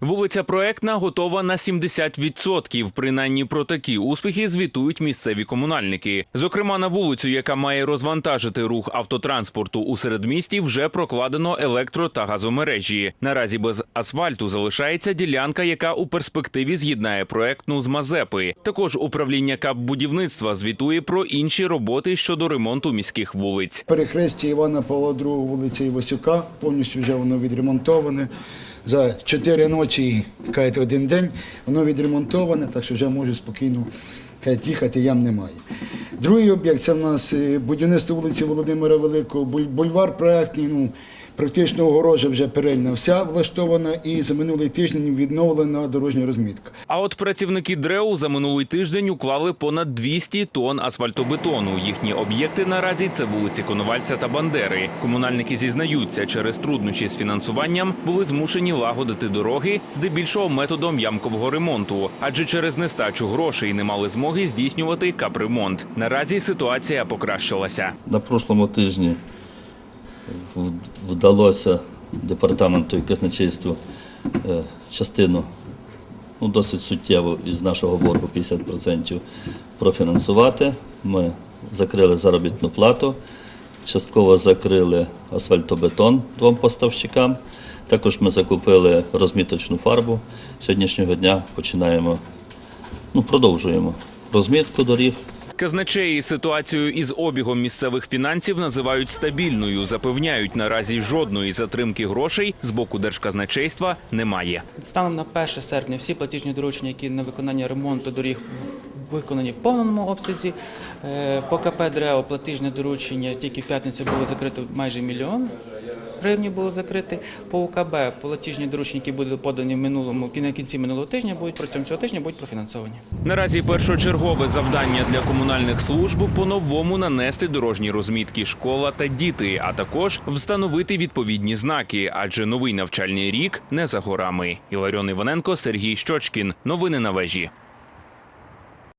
Вулиця Проектна готова на 70%. Принаймні про такі успіхи звітують місцеві комунальники. Зокрема, на вулицю, яка має розвантажити рух автотранспорту у середмісті, вже прокладено електро та газомережі. Наразі без асфальту залишається ділянка, яка у перспективі з'єднає проектну з Мазепи. Також управління КАП будівництва звітує про інші роботи щодо ремонту міських вулиць. Перехрестя Івана Павла II вулиці Івасюка, повністю вже воно відремонтоване. За чотири ночі, кажуть, один день воно відремонтоване, так що вже можу спокійно кажуть, їхати, ям немає. Другий об'єкт це в нас е, будівництво вулиці Володимира Великого, бульвар проектний, ну, практично огорожа вже перельна вся влаштована і за минулий тиждень відновлена дорожня розмітка. А от працівники ДРЕУ за минулий тиждень уклали понад 200 тонн асфальтобетону. Їхні об'єкти наразі це вулиці Коновальця та Бандери. Комунальники зізнаються, через труднощі з фінансуванням були змушені лагодити дороги здебільшого методом ямкового ремонту, адже через нестачу грошей не мали змоги здійснювати капремонт. Наразі ситуація покращилася. На прошлому тижні вдалося департаменту і казначейству е, частину ну, досить суттєво із нашого боргу 50% профінансувати. Ми закрили заробітну плату, частково закрили асфальтобетон двом поставщикам. Також ми закупили розміточну фарбу. Сьогоднішнього дня починаємо, ну, продовжуємо розмітку доріг. Казначеї ситуацію із обігом місцевих фінансів називають стабільною. Запевняють, наразі жодної затримки грошей з боку держказначейства немає. Станом на 1 серпня всі платіжні доручення, які на виконання ремонту доріг виконані в повному обсязі. Е, По КП ДРЕО платіжне доручення тільки в п'ятницю було закрито майже мільйон. Гривні було закрити. По УКБ платіжні доручення, які будуть подані в минулому на кінці минулого тижня, будуть протягом цього тижня будуть профінансовані. Наразі першочергове завдання для комунальних служб по-новому нанести дорожні розмітки школа та діти, а також встановити відповідні знаки, адже новий навчальний рік не за горами. Іларіон Іваненко, Сергій Щочкін. Новини на вежі.